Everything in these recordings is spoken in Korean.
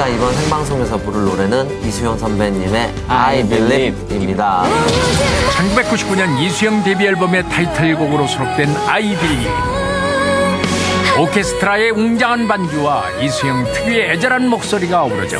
저희가 이번 생방송에서 부를 노래는 이수영 선배님의 I Believe입니다. 1999년 이수영 데뷔 앨범의 타이틀곡으로 수록된 아이들이 오케스트라의 웅장한 반주와 이수영 특유의 애절한 목소리가 어우러져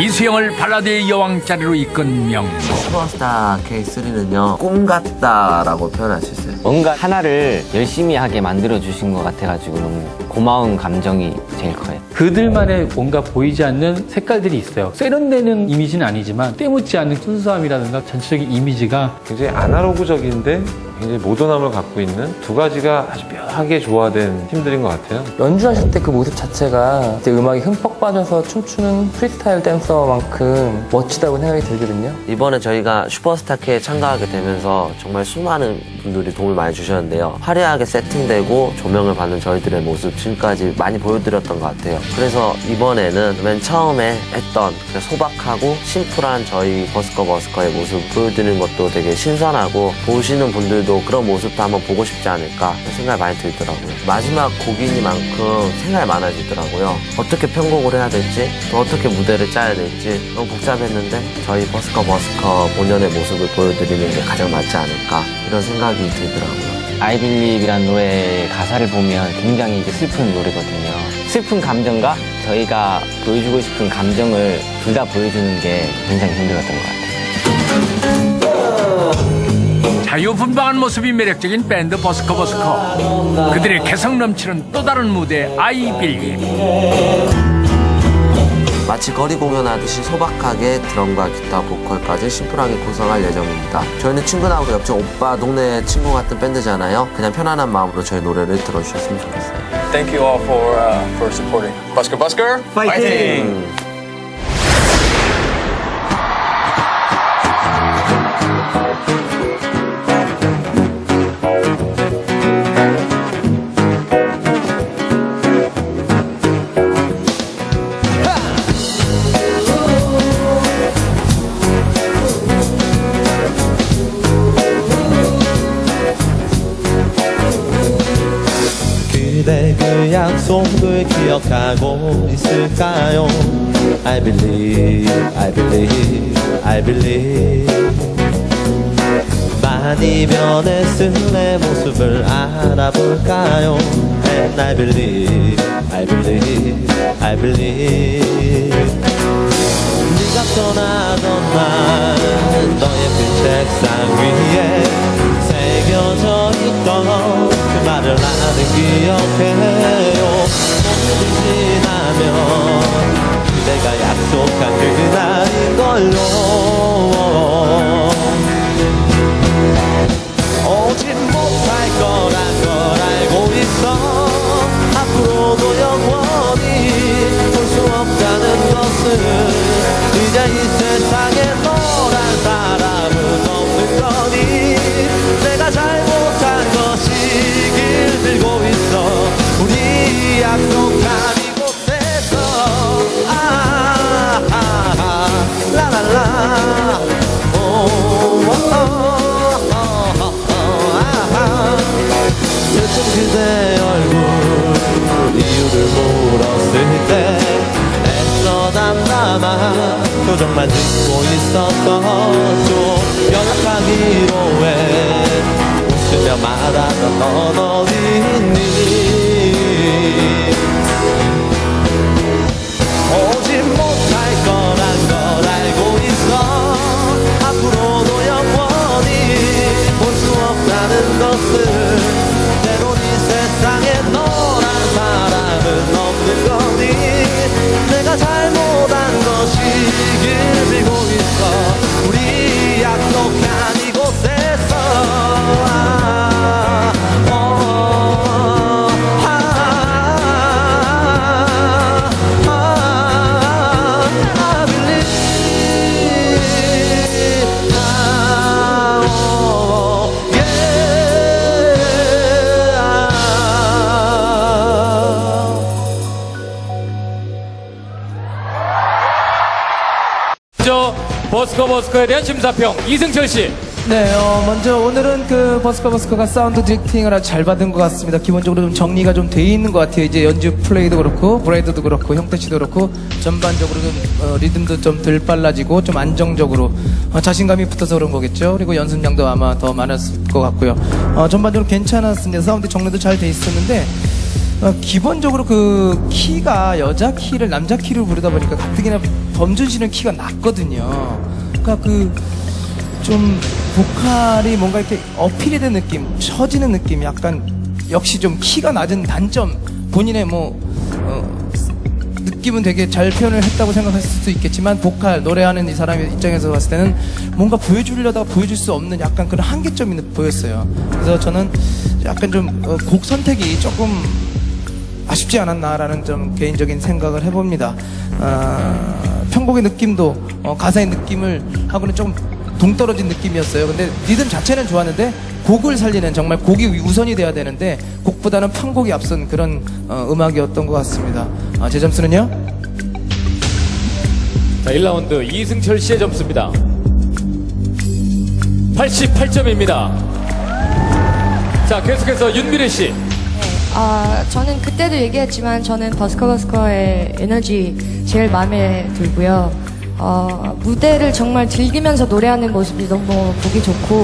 이수영을 발라드의 여왕 자리로 이끈 명곡 슈퍼스타 K3는요 꿈 같다라고 표현할 수 있어요. 뭔가 하나를 열심히 하게 만들어 주신 것 같아가지고 너무 고마운 감정이 제일 커요. 그들만의 뭔가 보이지 않는 색깔들이 있어요. 세련되는 이미지는 아니지만 때묻지 않는 순수함이라든가 전체적인 이미지가 굉장히 아날로그적인데 굉장히 모던함을 갖고 있는 두 가지가 아주 묘하게 조화된 팀들인 것 같아요. 연주하실 때 그 모습 자체가 이제 음악에 흠뻑 빠져서 춤추는 프리스타일 댄서만큼 멋지다고 생각이 들거든요. 이번에 저희가 슈퍼스타 K에 참가하게 되면서 정말 수많은 분들이 도움을 많이 주셨는데요. 화려하게 세팅되고 조명을 받는 저희들의 모습 지금까지 많이 보여드렸던 것 같아요. 그래서 이번에는 맨 처음에 했던 그 소박하고 심플한 저희 버스커 버스커의 모습 보여드리는 것도 되게 신선하고 보시는 분들 도 그런 모습도 한번 보고 싶지 않을까 생각이 많이 들더라고요. 마지막 곡이니만큼 생각이 많아지더라고요. 어떻게 편곡을 해야 될지 또 어떻게 무대를 짜야 될지 너무 복잡했는데 저희 버스커 버스커 본연의 모습을 보여드리는 게 가장 맞지 않을까 이런 생각이 들더라고요. Believe이란 노래 가사를 보면 굉장히 이제 슬픈 노래거든요. 슬픈 감정과 저희가 보여주고 싶은 감정을 둘 다 보여주는 게 굉장히 힘들었던 것 같아요. 자유분방한 모습이 매력적인 밴드 버스커 버스커 그들의 개성 넘치는 또 다른 무대 아이빌리 마치 거리 공연하듯이 소박하게 드럼과 기타, 보컬까지 심플하게 구성할 예정입니다. 저희는 친근하고 옆집 오빠 동네 친구 같은 밴드잖아요. 그냥 편안한 마음으로 저희 노래를 들어주셨으면 좋겠어요. Thank you all for uh, for supporting. Busker Busker, fighting! 그대 약속을 기억하고 있을까요? I believe, I believe, I believe 많이 변했을 내 모습을 알아볼까요? And I believe, I believe, I believe 네가 떠나던 날 너의 그 책상 위에 새겨져 있던 그 말을 나는 기억해요. 오늘이 지나면 그대가 약속한 그날인걸요 표정만 짓고 있었었죠 연락하기로 해. 웃으며 말하던 넌 어디니 버스커 버스커에 대한 심사평 이승철 씨 네, 어, 먼저 오늘은 그 버스커 버스커가 사운드 디렉팅을 아주 잘 받은 것 같습니다. 기본적으로 좀 정리가 좀 돼 있는 것 같아요. 이제 연주 플레이도 그렇고, 브레이드도 그렇고, 형태 씨도 그렇고, 전반적으로 좀 어, 리듬도 좀 덜 빨라지고, 좀 안정적으로 어, 자신감이 붙어서 그런 거겠죠. 그리고 연습량도 아마 더 많았을 것 같고요. 어, 전반적으로 괜찮았습니다. 사운드 정리도 잘 돼 있었는데, 어, 기본적으로 그 키가 여자 키를 남자 키를 부르다 보니까 가뜩이나 범준 씨는 키가 낮거든요. 그러니까 그 좀 보컬이 뭔가 이렇게 어필이 된 느낌, 처지는 느낌, 약간 역시 좀 키가 낮은 단점, 본인의 뭐, 어, 느낌은 되게 잘 표현을 했다고 생각했을 수도 있겠지만, 보컬, 노래하는 이 사람의 입장에서 봤을 때는 뭔가 보여주려다가 보여줄 수 없는 약간 그런 한계점이 보였어요. 그래서 저는 약간 좀 어, 곡 선택이 조금 아쉽지 않았나라는 좀 개인적인 생각을 해봅니다. 아, 편곡의 느낌도 어, 가사의 느낌을 하고는 좀 동떨어진 느낌이었어요. 근데 리듬 자체는 좋았는데 곡을 살리는 정말 곡이 우선이 돼야 되는데 곡보다는 편곡이 앞선 그런 어, 음악이었던 것 같습니다. 아, 제 점수는요? 자, 1라운드 이승철 씨의 점수입니다. 88점입니다. 자, 계속해서 윤미래 씨. 아, 저는 그때도 얘기했지만 저는 버스커버스커의 에너지 제일 마음에 들고요. 어, 무대를 정말 즐기면서 노래하는 모습이 너무 보기 좋고,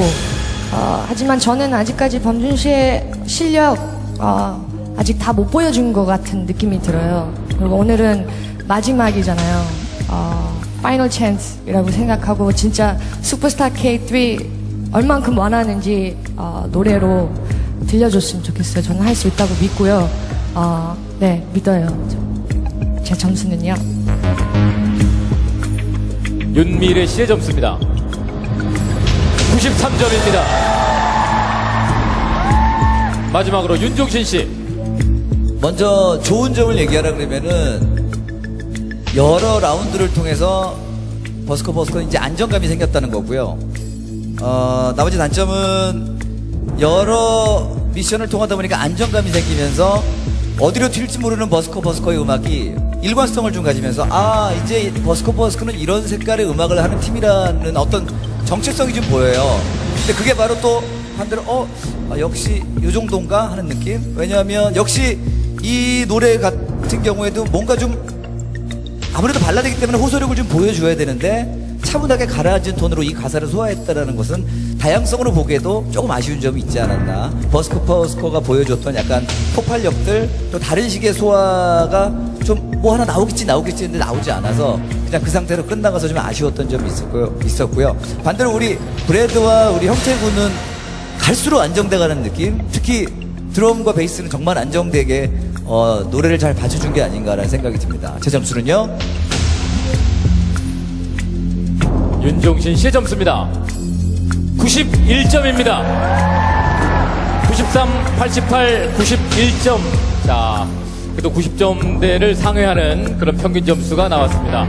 어, 하지만 저는 아직까지 범준 씨의 실력, 어, 아직 다 못 보여준 것 같은 느낌이 들어요. 그리고 오늘은 마지막이잖아요. 어, 파이널 찬스이라고 생각하고 진짜 슈퍼스타 K3 얼만큼 원하는지 어, 노래로 들려줬으면 좋겠어요. 저는 할 수 있다고 믿고요. 어, 네, 믿어요. 저- 제 점수는요. 윤미래 씨의 점수입니다. 93점입니다. 마지막으로 윤종신 씨. 먼저 좋은 점을 얘기하라 그러면은 여러 라운드를 통해서 버스커 버스커 이제 안정감이 생겼다는 거고요. 어, 나머지 단점은 여러 미션을 통하다 보니까 안정감이 생기면서 어디로 튈지 모르는 버스커 버스커의 음악이 일관성을 좀 가지면서 아 이제 버스커 버스커는 이런 색깔의 음악을 하는 팀이라는 어떤 정체성이 좀 보여요. 근데 그게 바로 또 반대로 어 아, 역시 요 정도인가 하는 느낌. 왜냐하면 역시 이 노래 같은 경우에도 뭔가 좀 아무래도 발라드이기 때문에 호소력을 좀 보여줘야 되는데 차분하게 가라앉은 톤으로 이 가사를 소화했다라는 것은 다양성으로 보기에도 조금 아쉬운 점이 있지 않았나. 버스커 버스커가 보여줬던 약간 폭발력들 또 다른 식의 소화가 좀 뭐 하나 나오겠지 나오겠지 했는데 나오지 않아서 그냥 그 상태로 끝나가서 좀 아쉬웠던 점이 있었고요. 있었고요. 반대로 우리 브래드와 우리 형태군은 갈수록 안정돼가는 느낌. 특히 드럼과 베이스는 정말 안정되게 어, 노래를 잘 봐줘준 게 아닌가라는 생각이 듭니다. 제 점수는요? 윤종신 씨의 점수입니다. 91점입니다. 93, 88, 91점. 자, 그래도 90점대를 상회하는 그런 평균 점수가 나왔습니다.